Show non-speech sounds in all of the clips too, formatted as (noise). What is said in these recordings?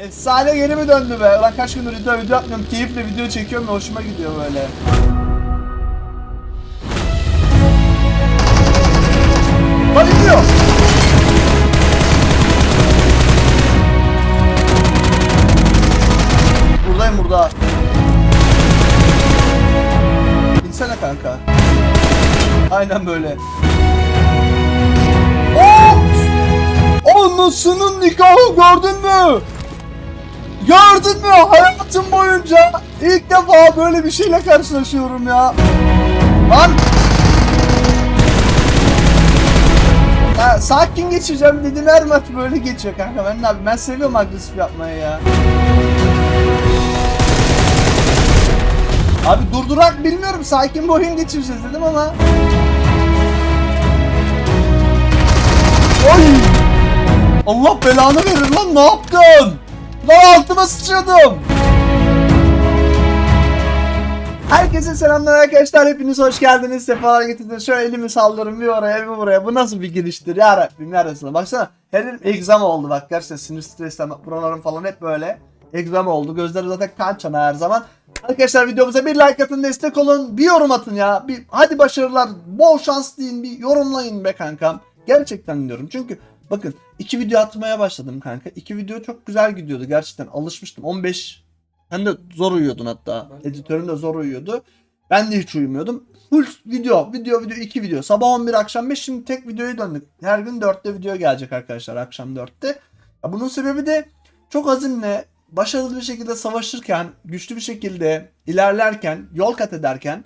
Efsane geri mi döndü be? Ulan kaç gündür video video atmıyorum. Keyifle video çekiyorum ve hoşuma gidiyor böyle. Lan gidiyor. Buradayım burada. İnsene kanka. Aynen böyle. Ops! Anasının nikahı gördün mü? Gördün mü? Hayatım boyunca ilk defa böyle bir şeyle karşılaşıyorum ya. Lan! Ya, sakin geçeceğim dedim her maç böyle geçiyor kanka. Ben abi ben seviyorum agresif yapmayı ya. Abi durdurak bilmiyorum sakin bir oyun geçireceğiz dedim ama. Oy! Allah belanı verir lan ne yaptın? Lan altıma sıçradım. Herkese selamlar arkadaşlar. Hepiniz hoş geldiniz. Sefalar getirdiniz. Şöyle elimi sallıyorum bir oraya bir buraya. Bu nasıl bir giriştir ya Rabbim neresine. Baksana her yerim egzama oldu bak. Gerçekten sinir stresten buralarım falan hep böyle. Egzama oldu. Gözleri zaten kan çana her zaman. Arkadaşlar videomuza bir like atın destek olun. Bir yorum atın ya. Bir, hadi başarılar. Bol şans deyin. Bir yorumlayın be kankam. Gerçekten diyorum. Çünkü bakın iki video atmaya başladım kanka. İki video çok güzel gidiyordu. Gerçekten alışmıştım. 15 sen de zor uyuyordun hatta. Editörün de zor uyuyordu. Ben de hiç uyumuyordum. Full video, video, video, iki video. Sabah 11, akşam 5. Şimdi tek videoya döndük. Her gün 4'te video gelecek arkadaşlar. Akşam 4'te. Ya bunun sebebi de çok azimle, başarılı bir şekilde savaşırken, güçlü bir şekilde ilerlerken, yol kat ederken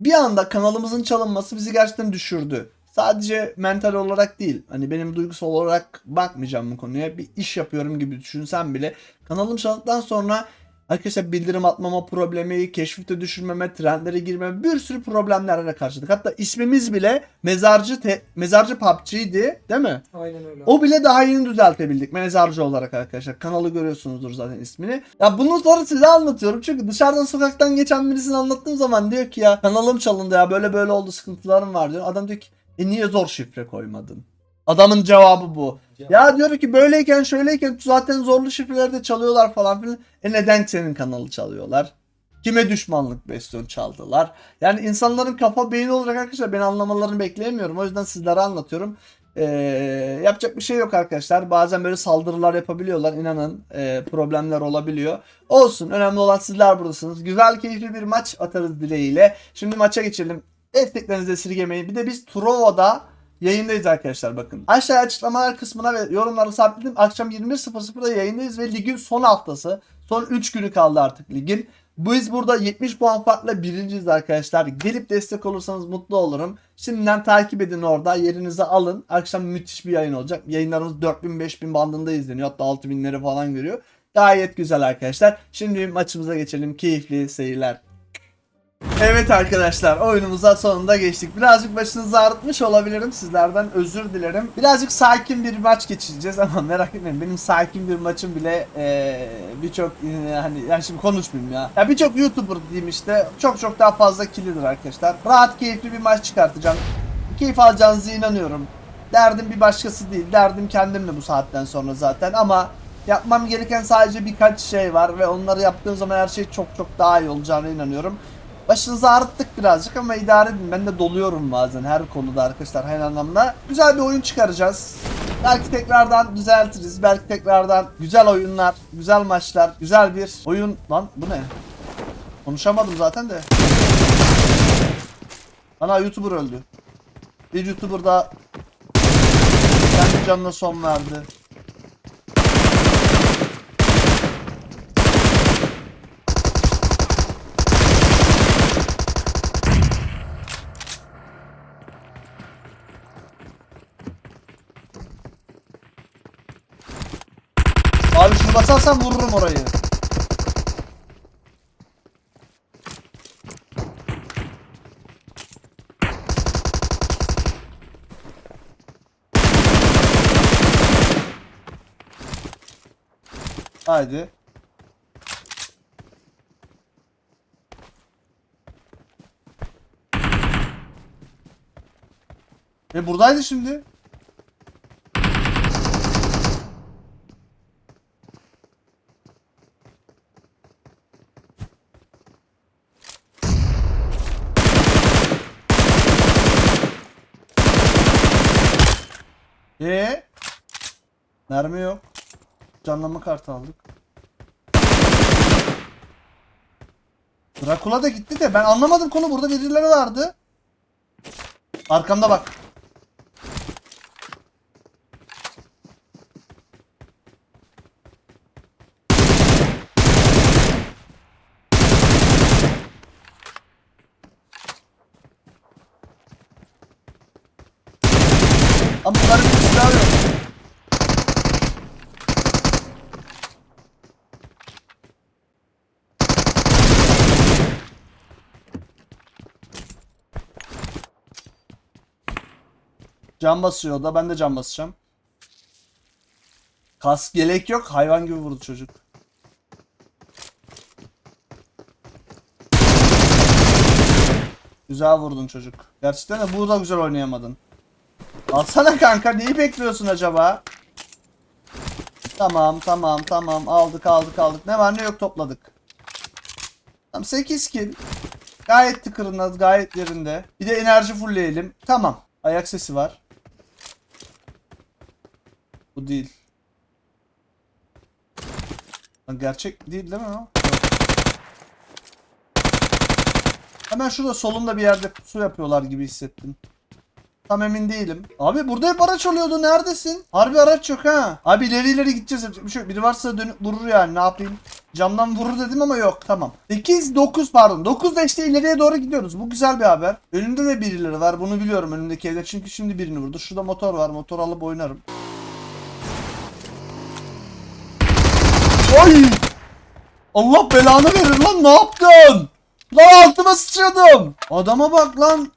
bir anda kanalımızın çalınması bizi gerçekten düşürdü. Sadece mental olarak değil. Hani benim duygusal olarak bakmayacağım bu konuya. Bir iş yapıyorum gibi düşünsem bile kanalım çalındıktan sonra Arkadaşlar bildirim atmama problemi, keşfete düşürmeme, trendlere girmeme bir sürü problemlerle karşıladık. Hatta ismimiz bile mezarcı te, mezarcı PUBG'ydi değil mi? Aynen öyle. O bile daha yeni düzeltebildik mezarcı olarak arkadaşlar. Kanalı görüyorsunuzdur zaten ismini. Ya bunları size anlatıyorum çünkü dışarıdan sokaktan geçen birisini anlattığım zaman diyor ki ya kanalım çalındı ya böyle böyle oldu sıkıntılarım var diyor. Adam diyor ki e niye zor şifre koymadın? Adamın cevabı bu. Ya diyor ki böyleyken şöyleyken zaten zorlu şifreleri de çalıyorlar falan filan. E neden senin kanalı çalıyorlar? Kime düşmanlık besliyorsun çaldılar? Yani insanların kafa beyni olarak arkadaşlar ben anlamalarını bekleyemiyorum. O yüzden sizlere anlatıyorum. Ee, yapacak bir şey yok arkadaşlar. Bazen böyle saldırılar yapabiliyorlar. İnanın e, problemler olabiliyor. Olsun. Önemli olan sizler buradasınız. Güzel keyifli bir maç atarız dileğiyle. Şimdi maça geçelim. Desteklerinizi esirgemeyin. Bir de biz Trova'da yayındayız arkadaşlar bakın. Aşağıya açıklamalar kısmına ve yorumları sabitledim. Akşam 21.00'da yayındayız ve ligin son haftası. Son 3 günü kaldı artık ligin. Biz burada 70 puan farkla birinciyiz arkadaşlar. Gelip destek olursanız mutlu olurum. Şimdiden takip edin orada. Yerinizi alın. Akşam müthiş bir yayın olacak. Yayınlarımız 4000-5000 bandında izleniyor. Hatta 6000'leri falan görüyor. Gayet güzel arkadaşlar. Şimdi maçımıza geçelim. Keyifli seyirler. Evet arkadaşlar oyunumuza sonunda geçtik. Birazcık başınızı ağrıtmış olabilirim sizlerden özür dilerim. Birazcık sakin bir maç geçireceğiz ama merak etmeyin benim sakin bir maçım bile eee, birçok eee, hani yani şimdi konuşmayayım ya. Ya birçok YouTuber diyeyim işte çok çok daha fazla killidir arkadaşlar. Rahat keyifli bir maç çıkartacağım. Keyif alacağınıza inanıyorum. Derdim bir başkası değil. Derdim kendimle bu saatten sonra zaten ama yapmam gereken sadece birkaç şey var ve onları yaptığım zaman her şey çok çok daha iyi olacağına inanıyorum. Başınızı ağrıttık birazcık ama idare edin. Ben de doluyorum bazen her konuda arkadaşlar her anlamda. Güzel bir oyun çıkaracağız. Belki tekrardan düzeltiriz. Belki tekrardan güzel oyunlar, güzel maçlar, güzel bir oyun. Lan bu ne? Konuşamadım zaten de. Ana YouTuber öldü. Bir YouTuber da kendi canına son verdi. Abi şunu basarsam vururum orayı. Haydi. E buradaydı şimdi. Ee? Mermi yok. Canlama kartı aldık. Dracula da gitti de ben anlamadım konu burada birileri vardı. Arkamda bak. Ama bunların bir silahı yok. Can basıyor da. Ben de can basacağım. Kask yelek yok. Hayvan gibi vurdu çocuk. Güzel vurdun çocuk. Gerçekten de bu da güzel oynayamadın. Alsana kanka neyi bekliyorsun acaba? Tamam tamam tamam aldık aldık aldık. Ne var ne yok topladık. Tamam 8 kill. Gayet tıkırında gayet yerinde. Bir de enerji fullleyelim. Tamam. Ayak sesi var. Bu değil. Lan Gerçek değil değil mi o? Hemen şurada solumda bir yerde su yapıyorlar gibi hissettim. Tam emin değilim. Abi burada hep araç oluyordu. Neredesin? Harbi araç yok ha. Abi ileri ileri gideceğiz. Bir şey, biri varsa dönüp vurur yani. Ne yapayım? Camdan vurur dedim ama yok. Tamam. 8 9 pardon. 9 da işte ileriye doğru gidiyoruz. Bu güzel bir haber. Önümde de birileri var. Bunu biliyorum önümdeki evde. Çünkü şimdi birini vurdu. Şurada motor var. Motor alıp oynarım. Oy! Allah belanı verir lan. Ne yaptın? Lan altıma sıçradım. Adama bak lan.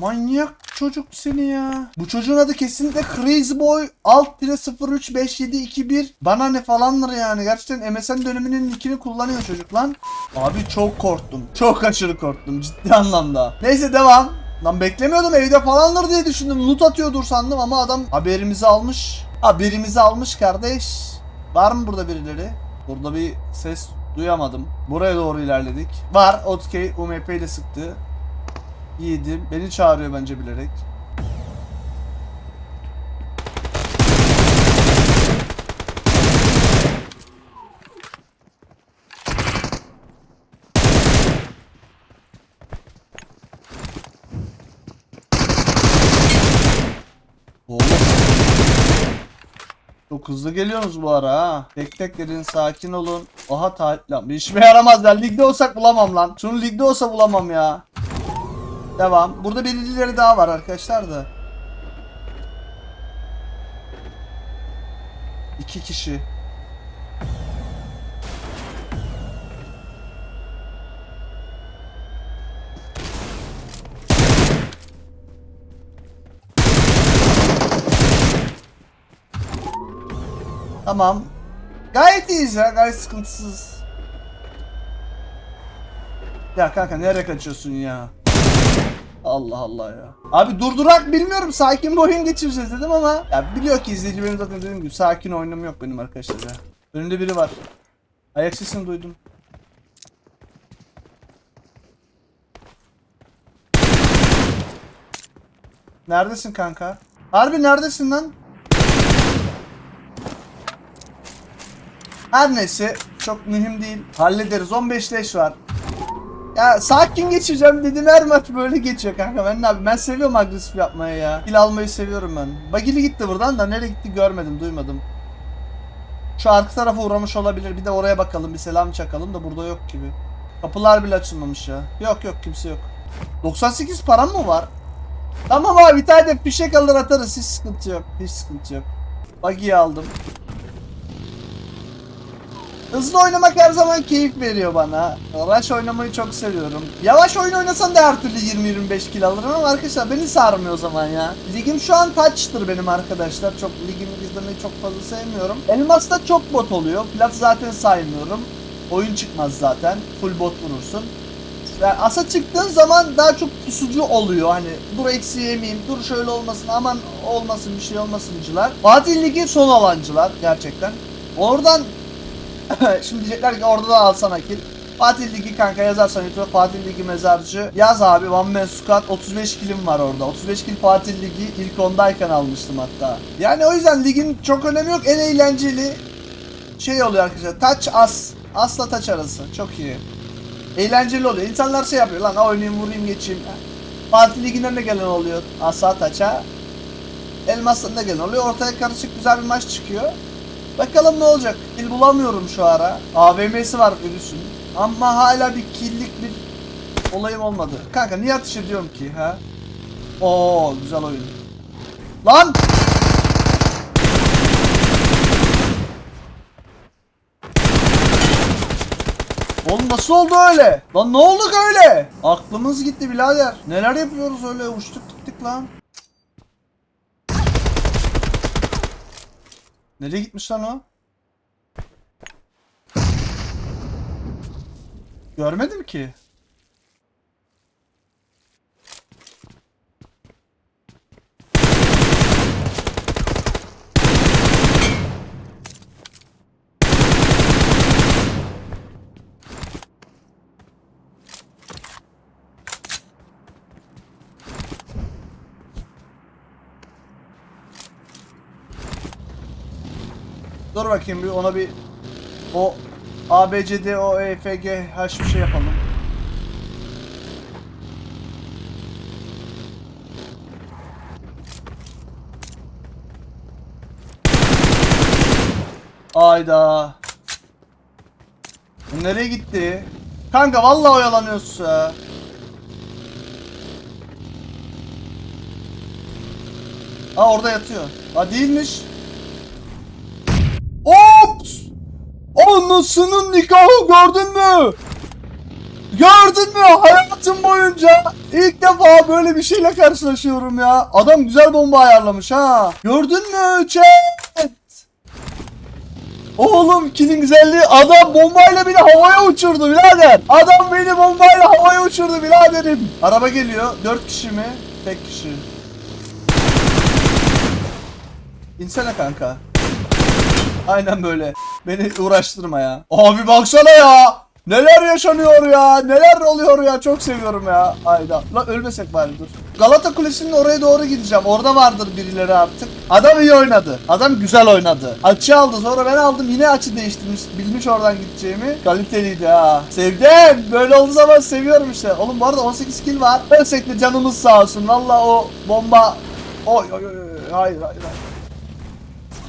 Manyak çocuk seni ya. Bu çocuğun adı kesinlikle Crazy Boy alt 035721 bana ne falandır yani. Gerçekten MSN döneminin nickini kullanıyor çocuk lan. Abi çok korktum. Çok aşırı korktum ciddi anlamda. Neyse devam. Lan beklemiyordum evde falandır diye düşündüm. Loot atıyordur sandım ama adam haberimizi almış. Haberimizi almış kardeş. Var mı burada birileri? Burada bir ses duyamadım. Buraya doğru ilerledik. Var. Otkey UMP ile sıktı. Yedim. Beni çağırıyor bence bilerek. Oğlum. Çok hızlı geliyorsunuz bu ara ha. Tek tek gelin sakin olun. Aha taahhüt lan. Bir işime yaramaz lan. Ligde olsak bulamam lan. Şunu ligde olsa bulamam ya. Devam. Burada birileri daha var arkadaşlar da. İki kişi. Tamam. Gayet iyiyiz ya. Gayet sıkıntısız. Ya kanka nereye kaçıyorsun ya? Allah Allah ya. Abi durdurak bilmiyorum sakin bir oyun geçireceğiz dedim ama ya biliyor ki izleyici benim zaten dediğim gibi sakin oyunum yok benim arkadaşlar ya. Önümde biri var. Ayak sesini duydum. Neredesin kanka? Harbi neredesin lan? Her neyse çok mühim değil. Hallederiz 15 leş var. Ya sakin geçeceğim dedim her maç böyle geçiyor kanka ben abi ben seviyorum agresif yapmayı ya. Kill almayı seviyorum ben. Bagili gitti buradan da nereye gitti görmedim duymadım. Şu arka tarafa uğramış olabilir bir de oraya bakalım bir selam çakalım da burada yok gibi. Kapılar bile açılmamış ya. Yok yok kimse yok. 98 param mı var? Tamam abi bir tane de fişek alır atarız hiç sıkıntı yok. Hiç sıkıntı yok. Bagiyi aldım. Hızlı oynamak her zaman keyif veriyor bana. Rush oynamayı çok seviyorum. Yavaş oyun oynasan da her türlü 20-25 kill alırım ama arkadaşlar beni sarmıyor o zaman ya. Ligim şu an touch'tır benim arkadaşlar. Çok ligimi izlemeyi çok fazla sevmiyorum. Elmas'ta çok bot oluyor. Plat zaten saymıyorum. Oyun çıkmaz zaten. Full bot vurursun. Yani asa çıktığın zaman daha çok pusucu oluyor. Hani dur eksi yemeyeyim, dur şöyle olmasın, aman olmasın bir şey olmasıncılar. Fatih Ligi son alancılar gerçekten. Oradan (laughs) Şimdi diyecekler ki orada da alsana kill. Fatih Ligi kanka yazarsan YouTube'a Fatih Ligi mezarcı yaz abi One Man Squad 35 kilim var orada. 35 kil Fatih Ligi ilk ondayken almıştım hatta. Yani o yüzden ligin çok önemi yok. En eğlenceli şey oluyor arkadaşlar. Taç as. Asla taç arası. Çok iyi. Eğlenceli oluyor. İnsanlar şey yapıyor lan oynayayım vurayım geçeyim. Fatih Ligi'nden de gelen oluyor. Asa taça. Elmas'tan da gelen oluyor. Ortaya karışık güzel bir maç çıkıyor. Bakalım ne olacak. Kill bulamıyorum şu ara. AVM'si var virüsün. Ama hala bir killik bir olayım olmadı. Kanka niye atış ediyorum ki ha? Oo güzel oyun. Lan! Oğlum nasıl oldu öyle? Lan ne olduk öyle? Aklımız gitti birader. Neler yapıyoruz öyle uçtuk gittik lan. Nereye gitmiş lan o? Görmedim ki. Dur bakayım bir ona bir o ABCD o E EFG H bir şey yapalım. Ayda. Nereye gitti? Kanka vallahi oyalanıyorsun ya. Orada yatıyor. Aa değilmiş. Anasının nikahı gördün mü? Gördün mü? Hayatım boyunca ilk defa böyle bir şeyle karşılaşıyorum ya. Adam güzel bomba ayarlamış ha. Gördün mü chat? Oğlum kilin güzelliği adam bombayla beni havaya uçurdu birader. Adam beni bombayla havaya uçurdu biraderim. Araba geliyor. 4 kişi mi? Tek kişi. İnsene kanka. Aynen böyle. Beni uğraştırma ya. Abi baksana ya. Neler yaşanıyor ya. Neler oluyor ya. Çok seviyorum ya. Ayda. Lan ölmesek bari dur. Galata Kulesi'nin oraya doğru gideceğim. Orada vardır birileri artık. Adam iyi oynadı. Adam güzel oynadı. Açı aldı. Sonra ben aldım. Yine açı değiştirmiş. Bilmiş oradan gideceğimi. Kaliteliydi ha. Sevdim. Böyle olduğu zaman seviyorum işte. Oğlum bu arada 18 kill var. Ölsek de canımız sağ olsun. Valla o bomba... Oy oy. oy. Hayır hayır hayır.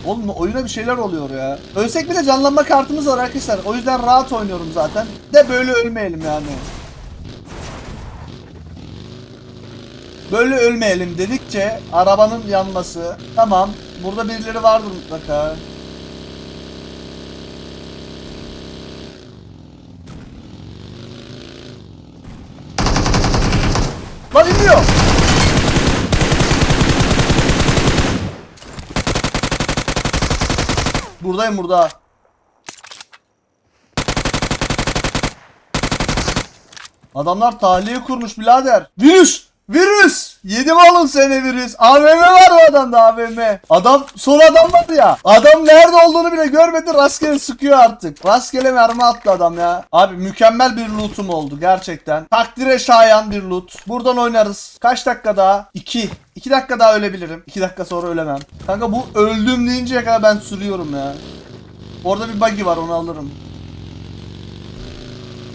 Oğlum oyuna bir şeyler oluyor ya. Ölsek bile canlanma kartımız var arkadaşlar. O yüzden rahat oynuyorum zaten. De böyle ölmeyelim yani. Böyle ölmeyelim dedikçe arabanın yanması. Tamam. Burada birileri vardır mutlaka. Lan iniyor. Buradayım burada. Adamlar tahliye kurmuş birader. Virüs! Virüs! Yedim alın seni virüs. AVM var o adamda AVM. Adam son adam var ya. Adam nerede olduğunu bile görmedi rastgele sıkıyor artık. Rastgele mermi attı adam ya. Abi mükemmel bir lootum oldu gerçekten. Takdire şayan bir loot. Buradan oynarız. Kaç dakika daha? 2. 2 dakika daha ölebilirim. 2 dakika sonra ölemem. Kanka bu öldüm deyinceye kadar ben sürüyorum ya. Orada bir buggy var onu alırım.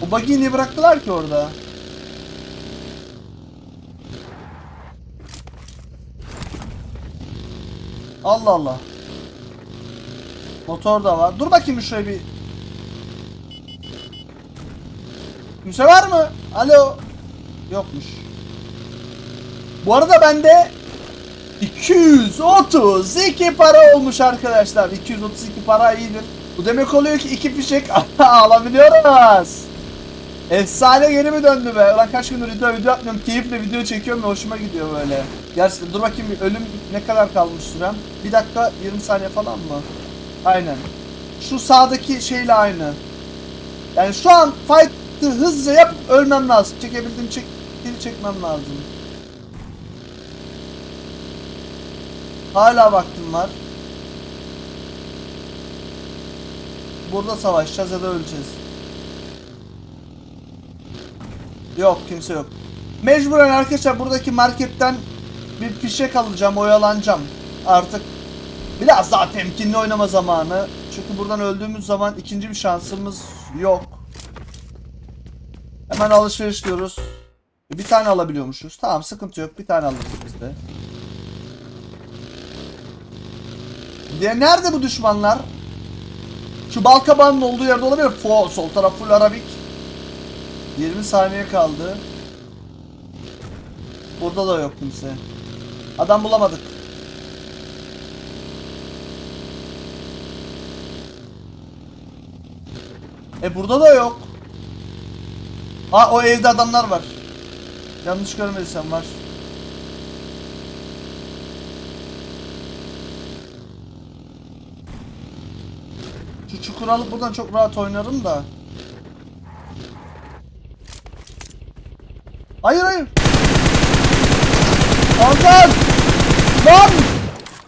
O buggy'yi niye bıraktılar ki orada? Allah Allah. Motor da var. Dur bakayım şöyle bir. Kimse var mı? Alo. Yokmuş. Bu arada bende 232 para olmuş arkadaşlar. 232 para iyidir. Bu demek oluyor ki iki fişek (laughs) alabiliyoruz. Efsane geri mi döndü be? Ulan kaç gündür video video atmıyorum. Keyifle video çekiyorum ve hoşuma gidiyor böyle. Gerçekten dur bakayım bir ölüm ne kadar kalmış sürem? Bir dakika 20 saniye falan mı? Aynen. Şu sağdaki şeyle aynı. Yani şu an fight'ı hızlıca yap ölmem lazım. Çekebildiğim çek geri çekmem lazım. Hala vaktim var. Burada savaşacağız ya da öleceğiz. Yok kimse yok. Mecburen arkadaşlar buradaki marketten bir fişek alacağım, oyalanacağım. Artık biraz daha temkinli oynama zamanı. Çünkü buradan öldüğümüz zaman ikinci bir şansımız yok. Hemen alışveriş diyoruz. Bir tane alabiliyormuşuz. Tamam sıkıntı yok. Bir tane alırız biz de. Diye nerede bu düşmanlar? Şu balkabağının olduğu yerde olabilir. Fo, sol taraf full Arabik. 20 saniye kaldı. Burada da yok kimse. Adam bulamadık. E burada da yok. Ha o evde adamlar var. Yanlış görmediysem var. Şu çukur alıp buradan çok rahat oynarım da. Hayır hayır. Hakan! Lan!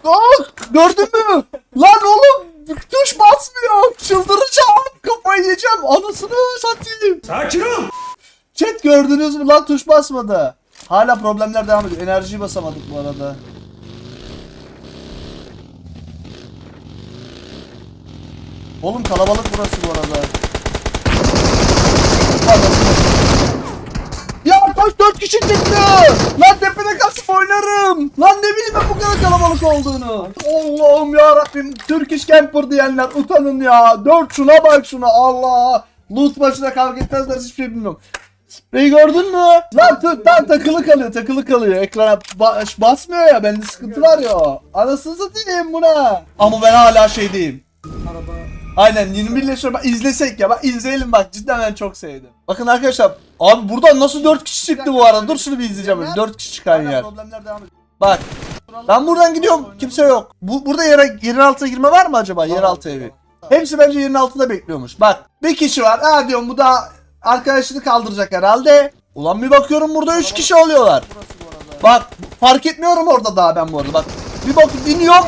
Lan! Gördün mü? Lan oğlum! Tuş basmıyor. Çıldıracağım. Kafayı yiyeceğim. Anasını satayım. Sakin ol. Chat gördünüz mü lan tuş basmadı. Hala problemler devam ediyor. Enerjiyi basamadık bu arada. Oğlum kalabalık burası bu arada. Anasını. Kaç dört kişi çıktı. Lan tepede kasıp oynarım. Lan ne bileyim ben bu kadar kalabalık olduğunu. Allah'ım ya Rabbim. Türk iş camper diyenler utanın ya. Dört şuna bak şuna Allah. Loot başına kavga etmezler hiçbir şey bilmiyorum. Spreyi gördün mü? Lan lan takılı kalıyor takılı kalıyor. Ekrana ba- basmıyor ya bende sıkıntı var ya. Anasını satayım buna. Ama ben hala şeydeyim. Araba. Aynen 21 ile şöyle bak izlesek ya bak izleyelim bak cidden ben çok sevdim. Bakın arkadaşlar abi buradan nasıl 4 kişi çıktı bu arada dur şunu bir izleyeceğim 4 kişi çıkan yer. Bak ben buradan gidiyorum kimse yok. Bu burada yere yerin altına girme var mı acaba yeraltı evi? Hepsi bence yerin altında bekliyormuş. Bak bir kişi var. Ha diyorum bu da arkadaşını kaldıracak herhalde. Ulan bir bakıyorum burada 3 kişi oluyorlar. Bak fark etmiyorum orada daha ben bu arada. Bak bir bakıp iniyorum.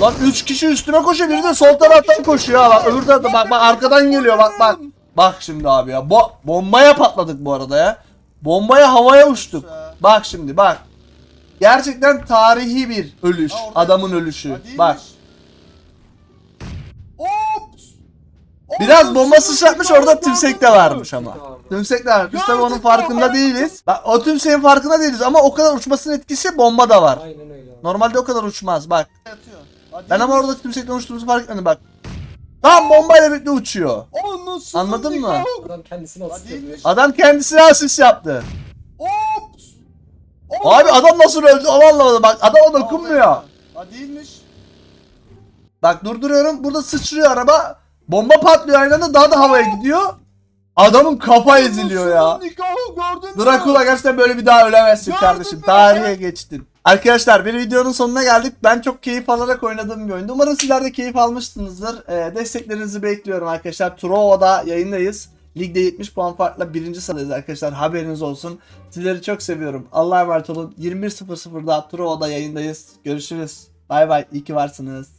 Lan 3 kişi üstüme koşuyor. Biri de sol taraftan koşuyor. ha. Bak öbür tarafta bak bak arkadan geliyor bak bak. Bak şimdi abi ya. Bo bombaya patladık bu arada ya. Bombaya havaya uçtuk. Bak şimdi bak. Gerçekten tarihi bir ölüş. Adamın ölüşü. Bak. Biraz bomba sıçratmış orada tümsek de varmış ama. Tümsek de varmış. Biz tabii onun farkında değiliz. Bak o tümseğin farkında değiliz ama o kadar uçmasının etkisi bomba da var. Aynen öyle. abi. Normalde o kadar uçmaz bak. Ben ama orada tümsekten uçtuğumuzu fark etmedim bak. Tam bombayla birlikte uçuyor. Anladın mı? Adam kendisini asist ediyor. Adam kendisine asist yaptı. Abi adam nasıl öldü? Allah Allah bak adama dokunmuyor. Ha değilmiş. Bak durduruyorum burada sıçrıyor araba. Bomba patlıyor aynı anda daha da havaya gidiyor. Adamın kafa eziliyor ya. Nikahı gördün mü? Drakula gerçekten böyle bir daha ölemezsin Gördün kardeşim. mü? Tarihe geçtin. Arkadaşlar bir videonun sonuna geldik. Ben çok keyif alarak oynadığım bir oyundu. Umarım sizler de keyif almışsınızdır. Ee, desteklerinizi bekliyorum arkadaşlar. Truova'da yayındayız. Ligde 70 puan farkla birinci sıradayız arkadaşlar. Haberiniz olsun. Sizleri çok seviyorum. Allah'a emanet olun. 21.00'da Truova'da yayındayız. Görüşürüz. Bay bay. İyi ki varsınız.